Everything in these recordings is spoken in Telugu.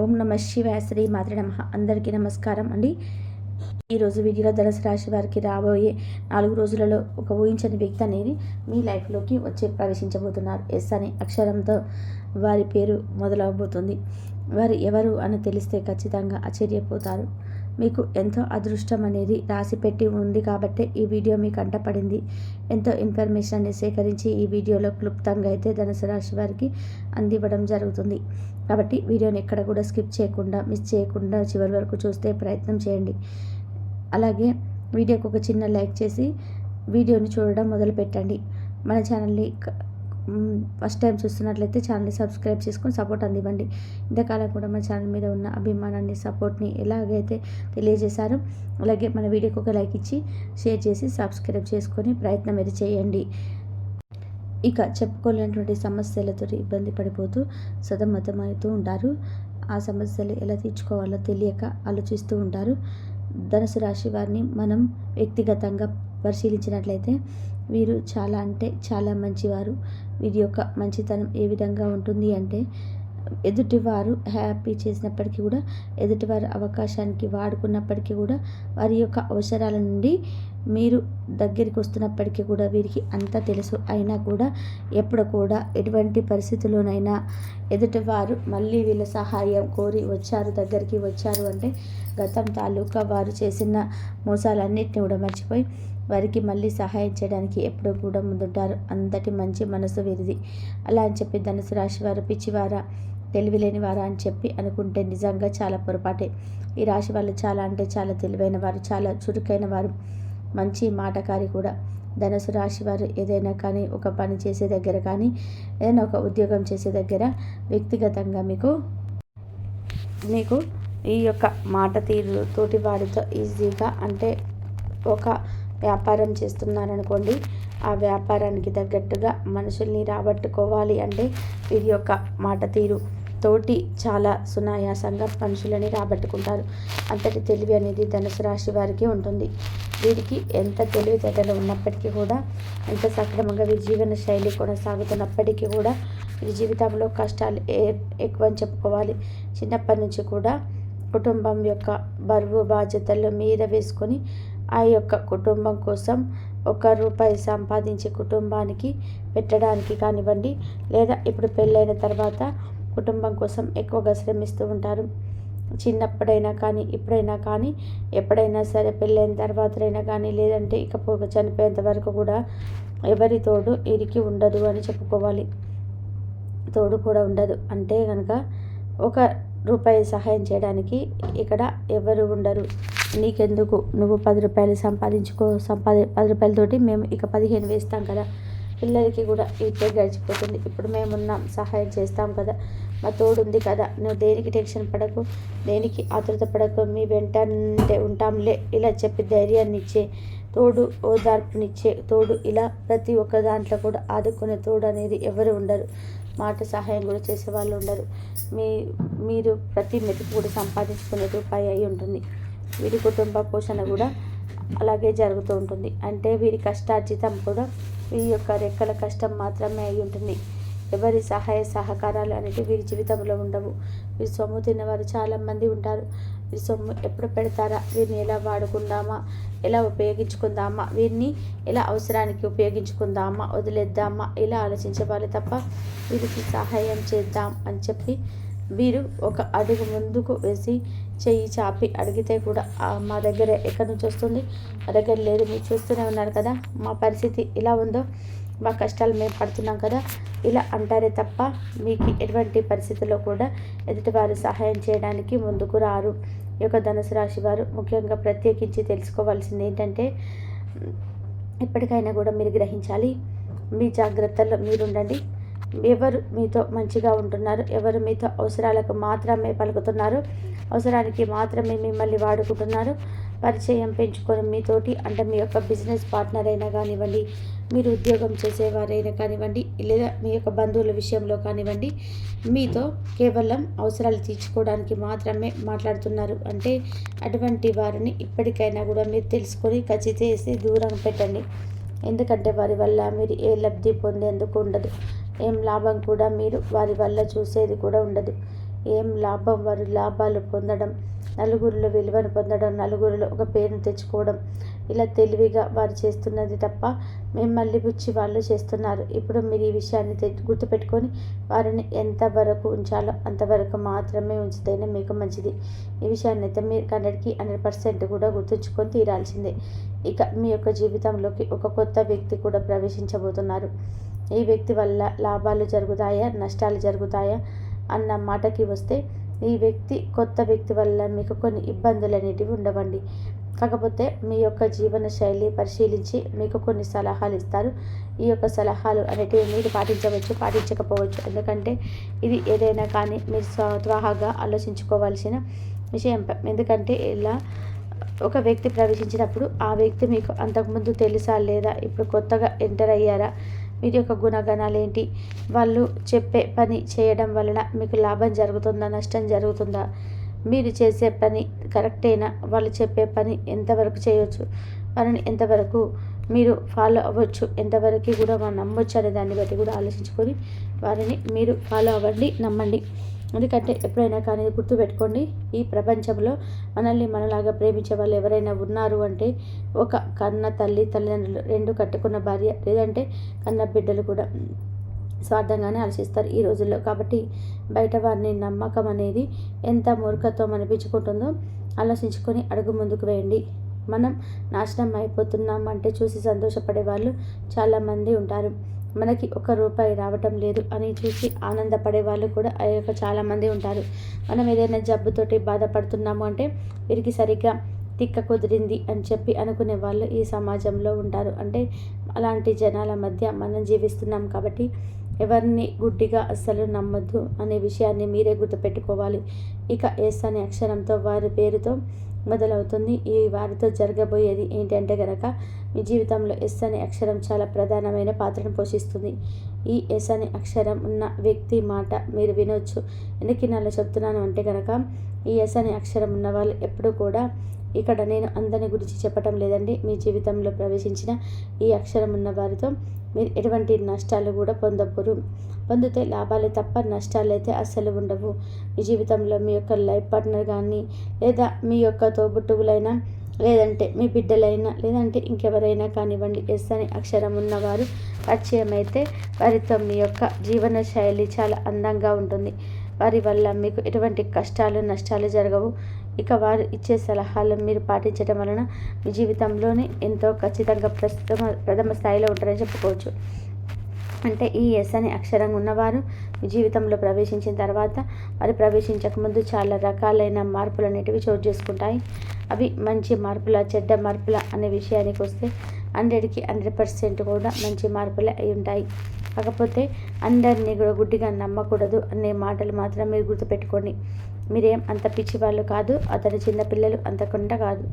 ఓం నమ శివాయ శ్రీ మాతృ నమ. అందరికీ నమస్కారం అండి. ఈరోజు వీడియోలో ధనుసు రాశి వారికి రాబోయే నాలుగు రోజులలో ఒక ఊహించని వ్యక్తి అనేది మీ లైఫ్లోకి వచ్చి ప్రవేశించబోతున్నారు. ఎస్ అనే అక్షరంతో వారి పేరు మొదలవబోతుంది. వారు ఎవరు అని తెలిస్తే ఖచ్చితంగా ఆశ్చర్యపోతారు. మీకు ఎంతో అదృష్టం అనేది రాసి పెట్టి ఉంది కాబట్టి ఈ వీడియో మీకు అంటపడింది. ఎంతో ఇన్ఫర్మేషన్ని సేకరించి ఈ వీడియోలో క్లుప్తంగా అయితే ధనుసు రాశి వారికి అందివ్వడం జరుగుతుంది. కాబట్టి వీడియోని ఎక్కడ కూడా స్కిప్ చేయకుండా మిస్ చేయకుండా చివరి వరకు చూస్తే ప్రయత్నం చేయండి. అలాగే వీడియోకి ఒక చిన్న లైక్ చేసి వీడియోని చూడడం మొదలు పెట్టండి మన ఛానల్ని ఫస్ట్ టైం చూస్తున్నట్లయితే ఛానల్ని సబ్స్క్రైబ్ చేసుకొని సపోర్ట్ అందివ్వండి. ఇంతకాలం కూడా మన ఛానల్ మీద ఉన్న అభిమానాన్ని సపోర్ట్ని ఎలాగైతే తెలియజేశారో అలాగే మన వీడియోకి ఒక లైక్ ఇచ్చి షేర్ చేసి సబ్స్క్రైబ్ చేసుకొని ప్రయత్నం అయితే చేయండి. ఇక చెప్పుకోలేనటువంటి సమస్యలతో ఇబ్బంది పడిపోతూ సతమతమవుతూ ఉంటారు. ఆ సమస్యలు ఎలా తీర్చుకోవాలో తెలియక ఆలోచిస్తూ ఉంటారు. ధనుసు రాశి వారిని మనం వ్యక్తిగతంగా పరిశీలించినట్లయితే వీరు చాలా అంటే చాలా మంచివారు. వీరి యొక్క మంచితనం ఏ విధంగా ఉంటుంది అంటే ఎదుటివారు హ్యాపీ చేసినప్పటికీ కూడా ఎదుటివారి అవకాశానికి వాడుకున్నప్పటికీ కూడా వారి యొక్క అవసరాల నుండి మీరు దగ్గరికి వస్తున్నప్పటికీ కూడా వీరికి అంతా తెలుసు. అయినా కూడా ఎప్పుడు కూడా ఎటువంటి పరిస్థితుల్లోనైనా ఎదుటివారు మళ్ళీ వీళ్ళ సహాయం కోరి వచ్చారు దగ్గరికి వచ్చారు అంటే గతం తాలూకా వారు చేసిన మోసాలన్నింటినీ కూడా మర్చిపోయి వారికి మళ్ళీ సహాయం చేయడానికి ఎప్పుడూ కూడా ముందుంటారు. అంతటి మంచి మనసు వీరిది. అలా అని చెప్పి ధనుసు రాశి వారు పిచ్చివారా తెలివిలేని వారా అని చెప్పి అనుకుంటే నిజంగా చాలా పొరపాటే. ఈ రాశి వాళ్ళు చాలా అంటే చాలా తెలివైన వారు చాలా చురుకైన వారు. మంచి మాటకారి కూడా. ధనుసు రాశి వారు ఏదైనా కానీ ఒక పని చేసే దగ్గర కానీ ఏదైనా ఒక ఉద్యోగం చేసే దగ్గర వ్యక్తిగతంగా మీకు మీకు ఈ యొక్క మాట తీరు తోటి వారితో ఈజీగా అంటే ఒక వ్యాపారం చేస్తున్నారనుకోండి ఆ వ్యాపారానికి తగ్గట్టుగా మనుషుల్ని రాబట్టుకోవాలి అంటే వీరి యొక్క మాట తీరు తోటి చాలా సునాయాసంగా మనుషులని రాబట్టుకుంటారు. అంతటి తెలివి అనేది ధనుసు రాశి వారికి ఉంటుంది. వీరికి ఎంత తెలివితేటలు ఉన్నప్పటికీ కూడా ఎంత సక్రమంగా వీరి జీవన శైలి కొనసాగుతున్నప్పటికీ కూడా వీరి జీవితంలో కష్టాలు ఎక్కువ అని చెప్పుకోవాలి. చిన్నప్పటి నుంచి కూడా కుటుంబం యొక్క బరువు బాధ్యతలు మీద వేసుకొని ఆ యొక్క కుటుంబం కోసం ఒక రూపాయి సంపాదించి కుటుంబానికి పెట్టడానికి కానివ్వండి లేదా ఇప్పుడు పెళ్ళైన తర్వాత కుటుంబం కోసం ఎక్కువగా శ్రమిస్తూ ఉంటారు. చిన్నప్పుడైనా కానీ ఇప్పుడైనా కానీ ఎప్పుడైనా సరే పెళ్ళైన తర్వాతైనా కానీ లేదంటే ఇకపోక చనిపోయేంత వరకు కూడా ఎవరి తోడు ఇరికి ఉండదు అని చెప్పుకోవాలి. తోడు కూడా ఉండదు. అంటే కనుక ఒక రూపాయి సహాయం చేయడానికి ఇక్కడ ఎవరు ఉండరు. నీకెందుకు? నువ్వు పది రూపాయలు సంపాదించుకో సంపాది పది రూపాయలతోటి మేము ఇక పదిహేను వేస్తాం కదా. పిల్లలకి కూడా ఇట్టే గడిచిపోతుంది. ఇప్పుడు మేమున్నాం సహాయం చేస్తాం కదా. మా తోడుంది కదా. నువ్వు దేనికి టెన్షన్ పడకు దేనికి ఆతృత పడకు మీ వెంటంటే ఉంటాంలే. ఇలా చెప్పి ధైర్యాన్ని ఇచ్చే తోడు ఓదార్పునిచ్చే తోడు ఇలా ప్రతి ఒక్క దాంట్లో కూడా ఆదుకునే తోడు అనేది ఎవరు ఉండరు. మాట సహాయం కూడా చేసే వాళ్ళు ఉండరు. మీ మీరు ప్రతి మెతుకు కూడా సంపాదించుకునే రూపాయి అయి ఉంటుంది. వీరి కుటుంబ పోషణ కూడా అలాగే జరుగుతూ ఉంటుంది. అంటే వీరి కష్టార్జితం కూడా ఈ యొక్క రెక్కల కష్టం మాత్రమే అయి ఉంటుంది. ఎవరి సహాయ సహకారాలు అనేవి వీరి జీవితంలో ఉండవు. వీరి సొమ్ము తినేవారు చాలామంది ఉంటారు. వీరి సొమ్ము ఎప్పుడు పెడతారా? వీరిని ఎలా వాడుకుందామా? ఎలా ఉపయోగించుకుందామా? వీరిని ఎలా అవసరానికి ఉపయోగించుకుందామా? వదిలేద్దామా? ఇలా ఆలోచించవాలి తప్ప వీరికి సహాయం చేద్దాం అని చెప్పి వీరు ఒక అడుగు ముందుకు వేసి చెయ్యి చాపి అడిగితే కూడా మా దగ్గర ఎక్కడి నుంచి వస్తుంది? మా దగ్గర లేదు మీరు చూస్తూనే ఉన్నారు కదా మా పరిస్థితి ఇలా ఉందో మా కష్టాలు మేము పడుతున్నాం కదా ఇలా అంటారే తప్ప మీకు ఎటువంటి పరిస్థితుల్లో కూడా ఎదుటివారు సహాయం చేయడానికి ముందుకు రారు. ఈ యొక్క ధనుసు రాశి వారు ముఖ్యంగా ప్రత్యేకించి తెలుసుకోవాల్సింది ఏంటంటే ఎప్పటికైనా కూడా మీరు గ్రహించాలి. మీ జాగ్రత్తలో మీరుండండి. ఎవరు మీతో మంచిగా ఉంటున్నారు ఎవరు మీతో అవసరాలకు మాత్రమే పలుకుతున్నారు అవసరానికి మాత్రమే మిమ్మల్ని వాడుకుంటున్నారు. పరిచయం పెంచుకొని మీతోటి అంటే మీ యొక్క బిజినెస్ పార్ట్నర్ అయినా కానివ్వండి మీరు ఉద్యోగం చేసేవారైనా కానివ్వండి లేదా మీ యొక్క బంధువుల విషయంలో కానివ్వండి మీతో కేవలం అవసరాలు తీర్చుకోవడానికి మాత్రమే మాట్లాడుతున్నారు. అంటే అటువంటి వారిని ఇప్పటికైనా కూడా మీరు తెలుసుకొని ఖచ్చితేసి దూరం పెట్టండి. ఎందుకంటే వారి వల్ల మీరు ఏ లబ్ధి పొందేందుకు ఉండదు. ఏం లాభం కూడా మీరు వారి వల్ల చూసేది కూడా ఉండదు. ఏం లాభం వారు లాభాలు పొందడం నలుగురిలో విలువను పొందడం నలుగురిలో ఒక పేరును తెచ్చుకోవడం ఇలా తెలివిగా వారు చేస్తున్నది తప్ప మిమ్మల్ని పుచ్చి వాళ్ళు చేస్తున్నారు. ఇప్పుడు మీరు ఈ విషయాన్ని గుర్తుపెట్టుకొని వారిని ఎంతవరకు ఉంచాలో అంతవరకు మాత్రమే ఉంచితేనే మీకు మంచిది. ఈ విషయాన్ని అయితే మీరు హండ్రెడ్కి హండ్రెడ్ పర్సెంట్ కూడా గుర్తుంచుకొని తీరాల్సిందే. ఇక మీ యొక్క జీవితంలోకి ఒక కొత్త వ్యక్తి కూడా ప్రవేశించబోతున్నారు. ఈ వ్యక్తి వల్ల లాభాలు జరుగుతాయా? నష్టాలు జరుగుతాయా? అన్న మాటకి వస్తే ఈ వ్యక్తి కొత్త వ్యక్తి వల్ల మీకు కొన్ని ఇబ్బందులు అనేటివి ఉండవండి. కాకపోతే మీ యొక్క జీవన శైలి పరిశీలించి మీకు కొన్ని సలహాలు ఇస్తారు. ఈ యొక్క సలహాలు అనేటివి మీరు పాటించవచ్చు పాటించకపోవచ్చు. ఎందుకంటే ఇది ఏదైనా కానీ మీరు స్వతహాగా ఆలోచించుకోవాల్సిన విషయం. ఎందుకంటే ఇలా ఒక వ్యక్తి ప్రవేశించినప్పుడు ఆ వ్యక్తి మీకు అంతకుముందు తెలుసా లేదా? ఇప్పుడు కొత్తగా ఎంటర్ అయ్యారా? వీరి యొక్క గుణగణాలు ఏంటి వాళ్ళు చెప్పే పని చేయడం వలన మీకు లాభం జరుగుతుందా? నష్టం జరుగుతుందా? మీరు చేసే పని కరెక్టేనా? వాళ్ళు చెప్పే పని ఎంతవరకు చేయవచ్చు వాళ్ళని ఎంతవరకు మీరు ఫాలో అవ్వచ్చు? ఎంతవరకు కూడా మనం నమ్మొచ్చు అనే దాన్ని బట్టి కూడా ఆలోచించుకొని వారిని మీరు ఫాలో అవ్వండి నమ్మండి. ఎందుకంటే ఎప్పుడైనా కానీ గుర్తుపెట్టుకోండి ఈ ప్రపంచంలో మనల్ని మనలాగా ప్రేమించే వాళ్ళు ఎవరైనా ఉన్నారు అంటే ఒక కన్న తల్లి తల్లిదండ్రులు రెండు కట్టుకున్న భార్య లేదంటే కన్న బిడ్డలు కూడా స్వార్థంగానే ఆలోచిస్తారు ఈ రోజుల్లో. కాబట్టి బయట వారిని నమ్మకం అనేది ఎంత మూర్ఖత్వం అనిపించుకుంటుందో ఆలోచించుకొని అడుగు ముందుకు వేయండి. మనం నాశనం అయిపోతున్నాం అంటే చూసి సంతోషపడే వాళ్ళు చాలామంది ఉంటారు. మనకి ఒక రూపాయి రావటం లేదు అని చూసి ఆనందపడే వాళ్ళు కూడా ఆ యొక్క చాలామంది ఉంటారు. మనం ఏదైనా జబ్బుతోటి బాధపడుతున్నాము అంటే వీరికి సరిగ్గా తిక్క కుదిరింది అని చెప్పి అనుకునే వాళ్ళు ఈ సమాజంలో ఉంటారు. అంటే అలాంటి జనాల మధ్య మనం జీవిస్తున్నాం కాబట్టి ఎవరిని గుడ్డిగా అస్సలు నమ్మద్దు అనే విషయాన్ని మీరే గుర్తుపెట్టుకోవాలి. ఇక ఎస్ అనే అక్షరంతో వారి పేరుతో మొదలవుతుంది. ఈ వారితో జరగబోయేది ఏంటంటే గనక మీ జీవితంలో ఎస్ అనే అక్షరం చాలా ప్రధానమైన పాత్రను పోషిస్తుంది. ఈ ఎస్ అనే అక్షరం ఉన్న వ్యక్తి మాట మీరు వినొచ్చు. ఎందుకు నాలో చెప్తున్నాను అంటే కనుక ఈ ఎస్ అనే అక్షరం ఉన్న వాళ్ళు ఎప్పుడూ కూడా ఇక్కడ నేను అందరి గురించి చెప్పటం లేదండి. మీ జీవితంలో ప్రవేశించిన ఈ అక్షరం ఉన్న వారితో మీరు ఎటువంటి నష్టాలు కూడా పొందబోరు పొందితే లాభాలే తప్ప నష్టాలు అయితే అస్సలు ఉండవు. మీ జీవితంలో మీ యొక్క లైఫ్ పార్ట్నర్ కానీ లేదా మీ యొక్క తోబుట్టువులైనా లేదంటే మీ బిడ్డలైనా లేదంటే ఇంకెవరైనా కానివ్వండి ఎస్ అని అక్షరం ఉన్నవారు పరిచయం అయితే వారితో మీ యొక్క జీవన శైలి చాలా అందంగా ఉంటుంది. వారి వల్ల మీకు ఎటువంటి కష్టాలు నష్టాలు జరగవు. ఇక వారు ఇచ్చే సలహాలు మీరు పాటించడం వలన మీ జీవితంలోనే ఎంతో ఖచ్చితంగా ప్రస్తుతం ప్రథమ స్థాయిలో ఉంటారని చెప్పుకోవచ్చు. అంటే ఈ ఎస్ అనే అక్షరంగా ఉన్నవారు మీ జీవితంలో ప్రవేశించిన తర్వాత వారు ప్రవేశించకముందు చాలా రకాలైన మార్పులు అనేటివి చోటు చేసుకుంటాయి. అవి మంచి మార్పుల చెడ్డ మార్పుల అనే విషయానికి వస్తే హండ్రెడ్కి హండ్రెడ్ పర్సెంట్ కూడా మంచి మార్పులే అయి ఉంటాయి. కాకపోతే అందరినీ కూడా గుడ్డిగా నమ్మకూడదు అనే మాటలు మాత్రం మీరు గుర్తుపెట్టుకోండి. మీరేం అంత పిచ్చి వాళ్ళు కాదు అతని చిన్నపిల్లలు అంతకుండా కాదు.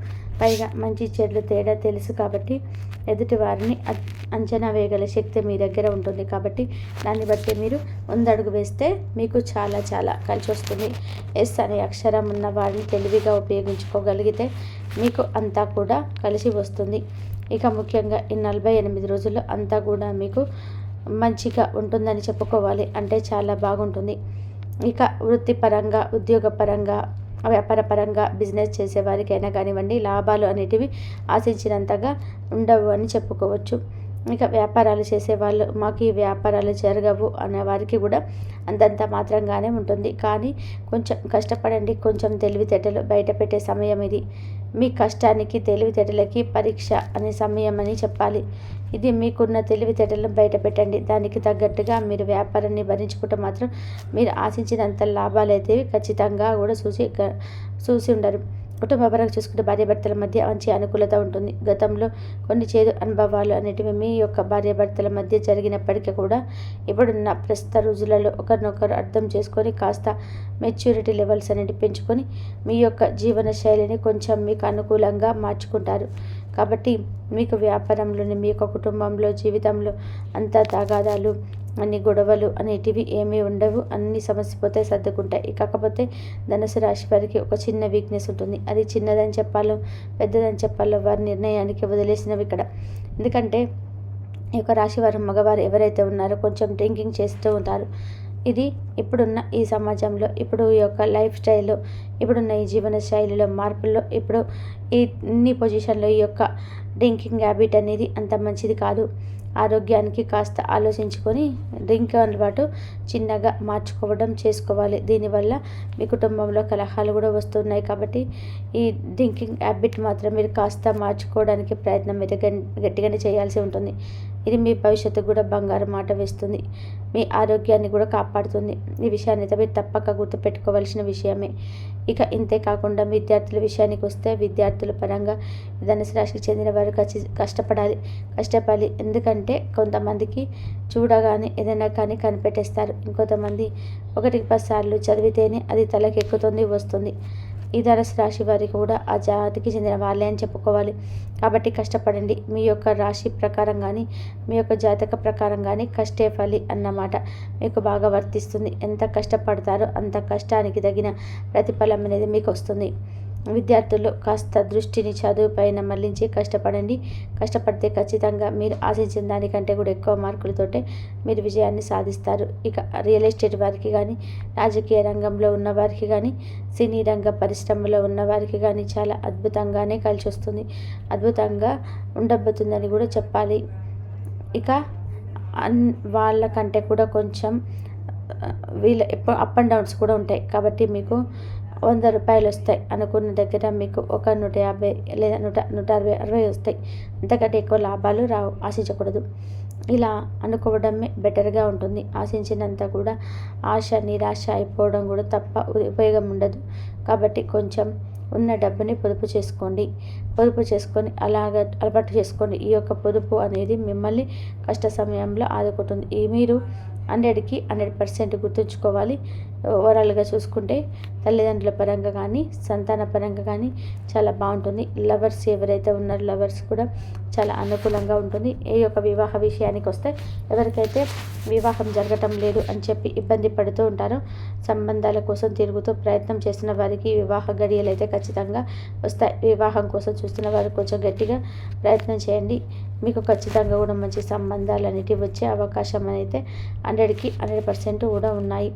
పైగా మంచి చెడ్లు తేడా తెలుసు కాబట్టి ఎదుటి వారిని అంచనా వేయగల శక్తి మీ దగ్గర ఉంటుంది కాబట్టి దాన్ని బట్టి మీరు ముందడుగు వేస్తే మీకు చాలా చాలా కలిసి వస్తుంది. ఎస్ అనే అక్షరం ఉన్న వారిని తెలివిగా ఉపయోగించుకోగలిగితే మీకు అంతా కూడా కలిసి వస్తుంది. ఇక ముఖ్యంగా ఈ నలభై ఎనిమిది రోజుల్లో అంతా కూడా మీకు మంచిగా ఉంటుందని చెప్పుకోవాలి. అంటే చాలా బాగుంటుంది. ఇక వృత్తిపరంగా ఉద్యోగపరంగా వ్యాపారపరంగా బిజినెస్ చేసేవారికైనా కానివ్వండి లాభాలు అనేటివి ఆశించినంతగా ఉండవు అని చెప్పుకోవచ్చు. ఇక వ్యాపారాలు చేసేవాళ్ళు మాకు ఈ వ్యాపారాలు జరగవు అనే వారికి కూడా అంతంత మాత్రంగానే ఉంటుంది. కానీ కొంచెం కష్టపడండి కొంచెం తెలివితేటలు బయట పెట్టే సమయం ఇది. మీ కష్టానికి తెలివితేటలకి పరీక్ష అనే సమయం అని చెప్పాలి. ఇది మీకున్న తెలివితేటలను బయట పెట్టండి దానికి తగ్గట్టుగా మీరు వ్యాపారాన్ని భరించుకుంటే మాత్రం మీరు ఆశించినంత లాభాలు అయితే ఖచ్చితంగా కూడా చూసి చూసి ఉండరు. కుటుంబ పరంగా చూసుకుంటే భార్యాభర్తల మధ్య మంచి అనుకూలత ఉంటుంది. గతంలో కొన్ని చేదు అనుభవాలు అనేటివి మీ యొక్క భార్యాభర్తల మధ్య జరిగినప్పటికీ కూడా ఇప్పుడున్న ప్రస్తుత రోజులలో ఒకరినొకరు అర్థం చేసుకొని కాస్త మెచ్యూరిటీ లెవెల్స్ అనేవి పెంచుకొని మీ యొక్క జీవన శైలిని కొంచెం మీకు అనుకూలంగా మార్చుకుంటారు. కాబట్టి మీకు వ్యాపారంలోని మీ యొక్క కుటుంబంలో జీవితంలో అంతా తగాదాలు అన్ని గొడవలు అనేటివి ఏమీ ఉండవు. అన్ని సమస్య పోతే సర్దుకుంటాయి. కాకపోతే ధనుసు రాశి వారికి ఒక చిన్న వీక్నెస్ ఉంటుంది. అది చిన్నదని చెప్పాలో పెద్దదని చెప్పాలో వారి నిర్ణయానికి వదిలేసినవి ఇక్కడ. ఎందుకంటే ఈ యొక్క రాశి వారు మగవారు ఎవరైతే ఉన్నారో కొంచెం డ్రింకింగ్ చేస్తూ ఉంటారు. ఇది ఇప్పుడున్న ఈ సమాజంలో ఇప్పుడు ఈ యొక్క లైఫ్ స్టైల్లో ఇప్పుడున్న ఈ జీవన శైలిలో మార్పుల్లో ఇప్పుడు ఈ ఇన్ని పొజిషన్లో ఈ యొక్క డ్రింకింగ్ హ్యాబిట్ అనేది అంత మంచిది కాదు. ఆరోగ్యానికి కాస్త ఆలోచించుకొని డ్రింక్ అలవాటు చిన్నగా మార్చుకోవడం చేసుకోవాలి. దీనివల్ల మీ కుటుంబంలో కలహాలు కూడా వస్తున్నాయి కాబట్టి ఈ డ్రింకింగ్ హ్యాబిట్ మాత్రం మీరు కాస్త మార్చుకోవడానికి ప్రయత్నం అయితే గట్టిగానే చేయాల్సి ఉంటుంది. ఇది మీ భవిష్యత్తు కూడా బంగారం మాట వేస్తుంది. మీ ఆరోగ్యాన్ని కూడా కాపాడుతుంది. ఈ విషయాన్ని అయితే మీరు తప్పక గుర్తుపెట్టుకోవాల్సిన విషయమే. ఇక ఇంతే కాకుండా విద్యార్థుల విషయానికి వస్తే విద్యార్థుల పరంగా ధనుసు రాశికి చెందిన వారు కష్టపడాలి కష్టపడాలి. ఎందుకంటే కొంతమందికి చూడగానే ఏదైనా కానీ కనిపెట్టేస్తారు. ఇంకొంతమంది ఒకటికి పది సార్లు చదివితేనే అది తలకెక్కుతుంది వస్తుంది. ఈ ధనుసు రాశి వారికి కూడా ఆ జాతికి చెందిన వాళ్ళే అని చెప్పుకోవాలి. కాబట్టి కష్టపడండి. మీ యొక్క రాశి ప్రకారం కానీ మీ యొక్క జాతక ప్రకారం కానీ కష్టే ఫలి అన్నమాట మీకు బాగా వర్తిస్తుంది. ఎంత కష్టపడతారో అంత కష్టానికి తగిన ప్రతిఫలం అనేది మీకు వస్తుంది. విద్యార్థులు కాస్త దృష్టిని చదువుపైన మళ్ళించి కష్టపడండి. కష్టపడితే ఖచ్చితంగా మీరు ఆశించిన దానికంటే కూడా ఎక్కువ మార్కులతోటే మీరు విజయాన్ని సాధిస్తారు. ఇక రియల్ ఎస్టేట్ వారికి కానీ రాజకీయ రంగంలో ఉన్న వారికి కానీ సినీ రంగ పరిశ్రమలో ఉన్న వారికి కానీ చాలా అద్భుతంగానే కలిసి వస్తుంది అద్భుతంగా ఉండబోతుందని కూడా చెప్పాలి. ఇక అన్ వాళ్ళకంటే కూడా కొంచెం వీళ్ళ అప్ అండ్ డౌన్స్ కూడా ఉంటాయి. కాబట్టి మీకు వంద రూపాయలు వస్తాయి అనుకున్న దగ్గర మీకు ఒక నూట యాభై లేదా నూట నూట అరవై అరవై వస్తాయి. అంతకంటే ఎక్కువ లాభాలు రావు ఆశించకూడదు. ఇలా అనుకోవడమే బెటర్గా ఉంటుంది. ఆశించినంత కూడా ఆశ నిరాశ అయిపోవడం కూడా తప్ప ఉపయోగం ఉండదు. కాబట్టి కొంచెం ఉన్న డబ్బుని పొదుపు చేసుకోండి. పొదుపు చేసుకొని అలాగ అలవాటు చేసుకోండి. ఈ యొక్క పొదుపు అనేది మిమ్మల్ని కష్ట సమయంలో ఆదుకుంటుంది. ఈ మీరు హండ్రెడ్కి హండ్రెడ్ పర్సెంట్ గుర్తుంచుకోవాలి. ఓవరాల్గా చూసుకుంటే తల్లిదండ్రుల పరంగా కానీ సంతాన పరంగా కానీ చాలా బాగుంటుంది. లవర్స్ ఎవరైతే ఉన్నారో లవర్స్ కూడా చాలా అనుకూలంగా ఉంటుంది. ఏ యొక్క వివాహ విషయానికి వస్తే ఎవరికైతే వివాహం జరగటం లేదు అని చెప్పి ఇబ్బంది పడుతూ ఉంటారో సంబంధాల కోసం తిరుగుతూ ప్రయత్నం చేసిన వారికి వివాహ గడియలు అయితే ఖచ్చితంగా వస్తాయి. వివాహం కోసం చూస్తున్న వారు కొంచెం గట్టిగా ప్రయత్నం చేయండి. మీకు ఖచ్చితంగా కూడా మంచి సంబంధాలు అనేటివి వచ్చే అవకాశం అయితే హండ్రెడ్కి హండ్రెడ్ పర్సెంట్ కూడా ఉన్నాయి.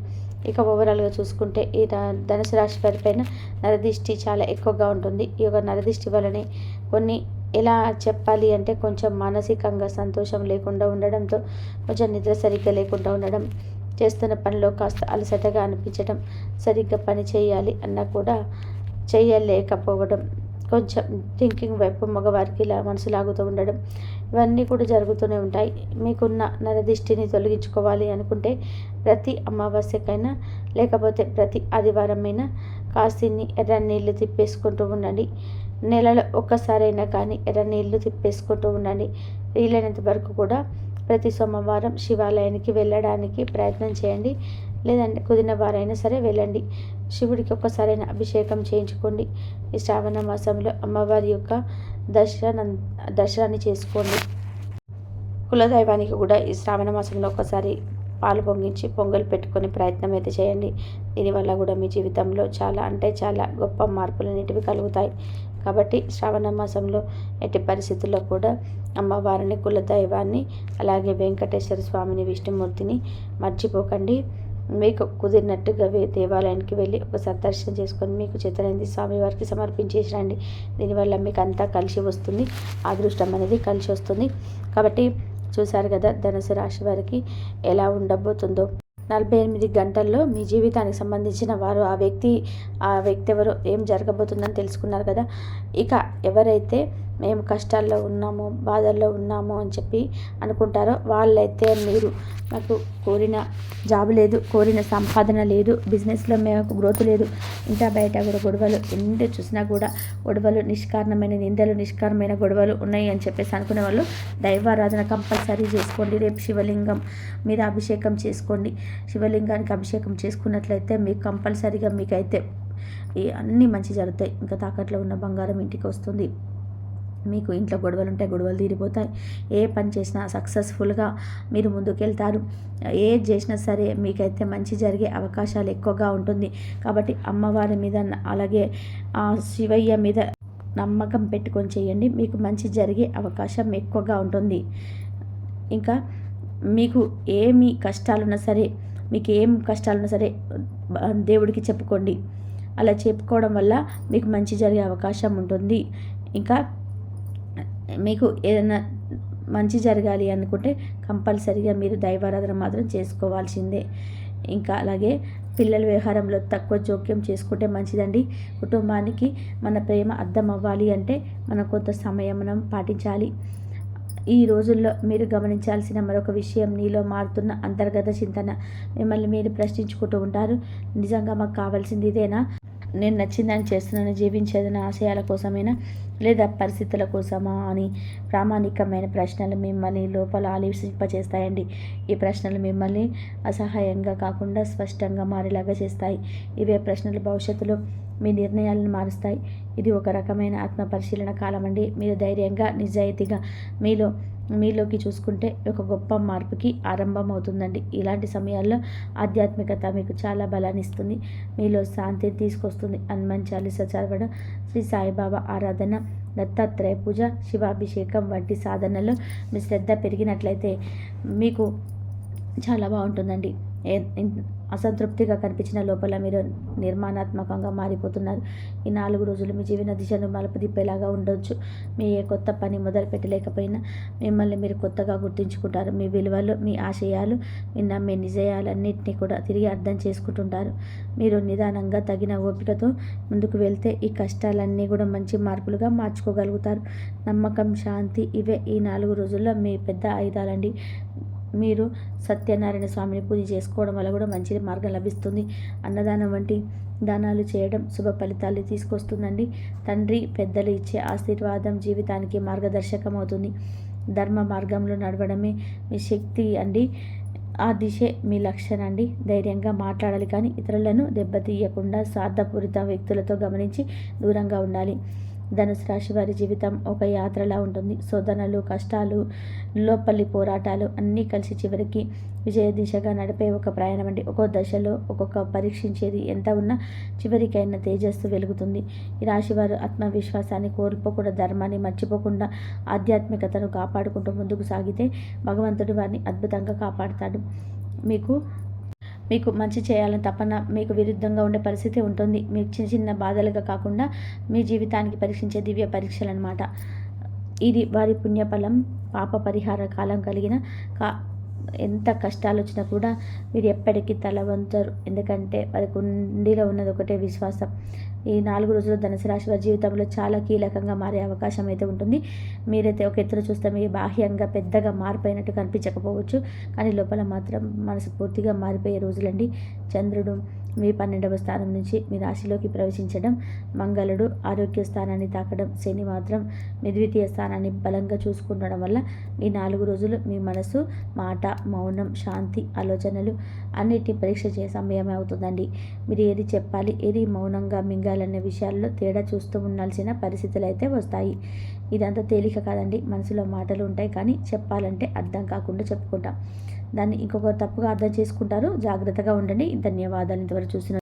ఇక ఓవరాల్గా చూసుకుంటే ఈ ధనుసు రాశి వారి పైన నరదిష్టి చాలా ఎక్కువగా ఉంటుంది. ఈ యొక్క నరదిష్టి వలనే కొన్ని ఎలా చెప్పాలి అంటే కొంచెం మానసికంగా సంతోషం లేకుండా ఉండడంతో కొంచెం నిద్ర సరిగ్గా లేకుండా ఉండడం చేస్తున్న పనిలో కాస్త అలసటగా అనిపించడం సరిగ్గా పని చేయాలి అన్నా కూడా చేయలేకపోవడం కొంచెం థింకింగ్ వైపు మగవారికి ఇలా మనసు లాగుతూ ఉండడం ఇవన్నీ కూడా జరుగుతూనే ఉంటాయి. మీకున్న నరదిష్టిని తొలగించుకోవాలి అనుకుంటే ప్రతి అమావాస్యకైనా లేకపోతే ప్రతి ఆదివారమైనా కాసిని ఎర్ర నీళ్ళు తిప్పేసుకుంటూ ఉండండి. నెలలో ఒక్కసారైనా కానీ ఎర్ర నీళ్ళు తిప్పేసుకుంటూ ఉండండి. వీలైనంత వరకు కూడా ప్రతి సోమవారం శివాలయానికి వెళ్ళడానికి ప్రయత్నం చేయండి. లేదంటే కుదిరిన వారైనా సరే వెళ్ళండి. శివుడికి ఒక్కసారైనా అభిషేకం చేయించుకోండి. ఈ శ్రావణ మాసంలో అమ్మవారి యొక్క దర్శనం దర్శనాన్ని చేసుకోండి. కులదైవానికి కూడా ఈ శ్రావణ మాసంలో ఒకసారి పాలు పొంగించి పొంగల్ పెట్టుకునే ప్రయత్నం అయితే చేయండి. దీనివల్ల కూడా మీ జీవితంలో చాలా అంటే చాలా గొప్ప మార్పులు అనేటివి కలుగుతాయి. కాబట్టి శ్రావణ మాసంలో ఎట్టి పరిస్థితుల్లో కూడా అమ్మవారిని కులదైవాన్ని అలాగే వెంకటేశ్వర స్వామిని విష్ణుమూర్తిని మర్చిపోకండి. మీకు కుదిరినట్టుగా దేవాలయానికి వెళ్ళి ఒకసారి దర్శనం చేసుకొని మీకు చిత్తరైంది స్వామివారికి సమర్పించేసి రండి దీనివల్ల మీకు అంతా కలిసి వస్తుంది. అదృష్టం అనేది కలిసి వస్తుంది. కాబట్టి చూశారు కదా ధనుసు రాశి వారికి ఎలా ఉండబోతుందో. నలభై ఎనిమిది గంటల్లో మీ జీవితానికి సంబంధించిన వారు ఆ వ్యక్తి ఆ వ్యక్తి ఎవరు ఏం జరగబోతుందని తెలుసుకున్నారు కదా. ఇక ఎవరైతే మేము కష్టాల్లో ఉన్నాము బాధల్లో ఉన్నాము అని చెప్పి అనుకుంటారో వాళ్ళైతే మీరు. నాకు కోరిన జాబ్ లేదు కోరిన సంపాదన లేదు బిజినెస్లో మేము గ్రోత్ లేదు. ఇంత బయట కూడా గొడవలు ఎన్ని చూసినా కూడా గొడవలు నిష్కారణమైన నిందలు నిష్కారణమైన గొడవలు ఉన్నాయి అని చెప్పేసి అనుకునే వాళ్ళు దైవారాధన కంపల్సరీ చేసుకోండి. రేపు శివలింగం మీద అభిషేకం చేసుకోండి. శివలింగానికి అభిషేకం చేసుకున్నట్లయితే మీకు కంపల్సరీగా మీకైతే ఈ అన్నీ మంచి జరుగుతాయి. ఇంకా తాకట్లో ఉన్న బంగారం ఇంటికి వస్తుంది. మీకు ఇంట్లో గొడవలు ఉంటే గొడవలు తీరిపోతాయి. ఏ పని చేసినా సక్సెస్ఫుల్గా మీరు ముందుకెళ్తారు. ఏది చేసినా సరే మీకైతే మంచి జరిగే అవకాశాలు ఎక్కువగా ఉంటుంది. కాబట్టి అమ్మవారి మీద అలాగే శివయ్య మీద నమ్మకం పెట్టుకొని చేయండి. మీకు మంచి జరిగే అవకాశం ఎక్కువగా ఉంటుంది. ఇంకా మీకు ఏమి కష్టాలున్నా సరే మీకు ఏం కష్టాలున్నా సరే దేవుడికి చెప్పుకోండి. అలా చెప్పుకోవడం వల్ల మీకు మంచి జరిగే అవకాశం ఉంటుంది. ఇంకా మీకు ఏదైనా మంచి జరగాలి అనుకుంటే కంపల్సరీగా మీరు దైవారాధన మాత్రం చేసుకోవాల్సిందే. ఇంకా అలాగే పిల్లల వ్యవహారంలో తక్కువ జోక్యం చేసుకుంటే మంచిదండి. కుటుంబానికి మన ప్రేమ అర్థం అవ్వాలి అంటే మనం కొంత సమయం మనం పాటించాలి. ఈ రోజుల్లో మీరు గమనించాల్సిన మరొక విషయం నీలో మారుతున్న అంతర్గత చింతన మిమ్మల్ని మీరు ప్రశ్నించుకుంటూ ఉంటారు. నిజంగా మాకు కావాల్సింది ఇదేనా? నేను నచ్చిందని చేస్తున్నాను జీవించేది నా ఆశయాల కోసమేనా? లేదా పరిస్థితుల కోసమా అని ప్రామాణికమైన ప్రశ్నలు మిమ్మల్ని లోపల ఆలోచింపచేస్తాయండి ఈ ప్రశ్నలు మిమ్మల్ని అసహాయంగా కాకుండా స్పష్టంగా మారేలాగా చేస్తాయి. ఇవే ప్రశ్నలు భవిష్యత్తులో మీ నిర్ణయాలను మారుస్తాయి. ఇది ఒక రకమైన ఆత్మ పరిశీలన కాలం అండి మీరు ధైర్యంగా నిజాయితీగా మీలో మీలోకి చూసుకుంటే ఒక గొప్ప మార్పుకి ఆరంభం అవుతుందండి ఇలాంటి సమయాల్లో ఆధ్యాత్మికత మీకు చాలా బలాన్ని ఇస్తుంది మీలో శాంతిని తీసుకొస్తుంది. హనుమాన్ చాలీస చదవడం శ్రీ సాయిబాబా ఆరాధన దత్తాత్రేయ పూజ శివాభిషేకం వంటి సాధనలో మీ శ్రద్ధ పెరిగినట్లయితే మీకు చాలా బాగుంటుందండి. అసంతృప్తిగా కనిపించిన లోపల మీరు నిర్మాణాత్మకంగా మారిపోతున్నారు. ఈ నాలుగు రోజులు మీ జీవన దిశను మలుపు తిప్పేలాగా ఉండొచ్చు. మీ ఏ కొత్త పని మొదలు పెట్టలేకపోయినా మిమ్మల్ని మీరు కొత్తగా గుర్తించుకుంటారు. మీ విలువలు మీ ఆశయాలు మీ నమ్మే నిజయాలన్నింటినీ కూడా తిరిగి అర్థం చేసుకుంటుంటారు. మీరు నిదానంగా తగిన ఓపికతో ముందుకు వెళ్తే ఈ కష్టాలన్నీ కూడా మంచి మార్పులుగా మార్చుకోగలుగుతారు. నమ్మకం శాంతి ఇవే ఈ నాలుగు రోజుల్లో మీ పెద్ద ఆయుధాలండి. మీరు సత్యనారాయణ స్వామిని పూజ చేసుకోవడం వల్ల కూడా మంచి మార్గం లభిస్తుంది. అన్నదానం వంటి దానాలు చేయడం శుభ ఫలితాలు తీసుకొస్తుందండి. తండ్రి పెద్దలు ఇచ్చే ఆశీర్వాదం జీవితానికి మార్గదర్శకం అవుతుంది ధర్మ మార్గంలో నడవడమే మీ శక్తి అండి. ఆ దిశే మీ లక్ష్యం అండి. ధైర్యంగా మాట్లాడాలి కానీ ఇతరులను దెబ్బతీయకుండా స్వార్థపూరిత వ్యక్తులతో గమనించి దూరంగా ఉండాలి. ధనుసు రాశి వారి జీవితం ఒక యాత్రలా ఉంటుంది. శోధనలు కష్టాలు లోపలి పోరాటాలు అన్నీ కలిసి చివరికి విజయ దిశగా నడిపే ఒక ప్రయాణం అండి. ఒక్కో దశలో ఒక్కొక్క పరీక్షించేది ఎంత ఉన్నా చివరికైనా తేజస్సు వెలుగుతుంది. ఈ రాశి వారు ఆత్మవిశ్వాసాన్ని కోల్పోకుండా ధర్మాన్ని మర్చిపోకుండా ఆధ్యాత్మికతను కాపాడుకుంటూ ముందుకు సాగితే భగవంతుడు వారిని అద్భుతంగా కాపాడుతాడు. మీకు మీకు మంచి చేయాలని తపన మీకు విరుద్ధంగా ఉండే పరిస్థితి ఉంటుంది. మీకు చిన్న చిన్న బాధలుగా కాకుండా మీ జీవితానికి పరీక్షించే దివ్య పరీక్షలు అనమాట ఇది వారి పుణ్యఫలం పాప పరిహార కాలం కలిగిన కా ఎంత కష్టాలు వచ్చినా కూడా మీరు ఎప్పటికీ తల వంచరు ఎందుకంటే వారి కుండీలో ఉన్నది ఒకటే విశ్వాసం. ఈ నాలుగు రోజులు ధనుసు రాశి వారి జీవితంలో చాలా కీలకంగా మారే అవకాశం అయితే ఉంటుంది. మీరైతే ఒక ఎత్తున చూస్తే మీ బాహ్యంగా పెద్దగా మారిపోయినట్టు కనిపించకపోవచ్చు. కానీ లోపల మాత్రం మనసు పూర్తిగా మారిపోయే రోజులండి. చంద్రుడు మీ పన్నెండవ స్థానం నుంచి మీ రాశిలోకి ప్రవేశించడం మంగళుడు ఆరోగ్య స్థానాన్ని తాకడం శని మాత్రం మీ ద్వితీయ స్థానాన్ని బలంగా చూసుకుండడం వల్ల ఈ నాలుగు రోజులు మీ మనసు మాట మౌనం శాంతి ఆలోచనలు అన్నిటిని పరీక్ష చేసే సమయం అవుతుందండి. మీరు ఏది చెప్పాలి ఏది మౌనంగా మింగాలనే విషయాల్లో తేడా చూస్తూ ఉండాల్సిన పరిస్థితులు అయితే వస్తాయి. ఇదంతా తేలిక కాదండి. మనసులో మాటలు ఉంటాయి కానీ చెప్పాలంటే అర్థం కాకుండా చెప్పుకుంటాం. దాన్ని ఇంకొక తప్పుగా అర్థం చేసుకుంటారు. జాగ్రత్తగా ఉండండి. ధన్యవాదాలు. ఇంతవరకు చూసిన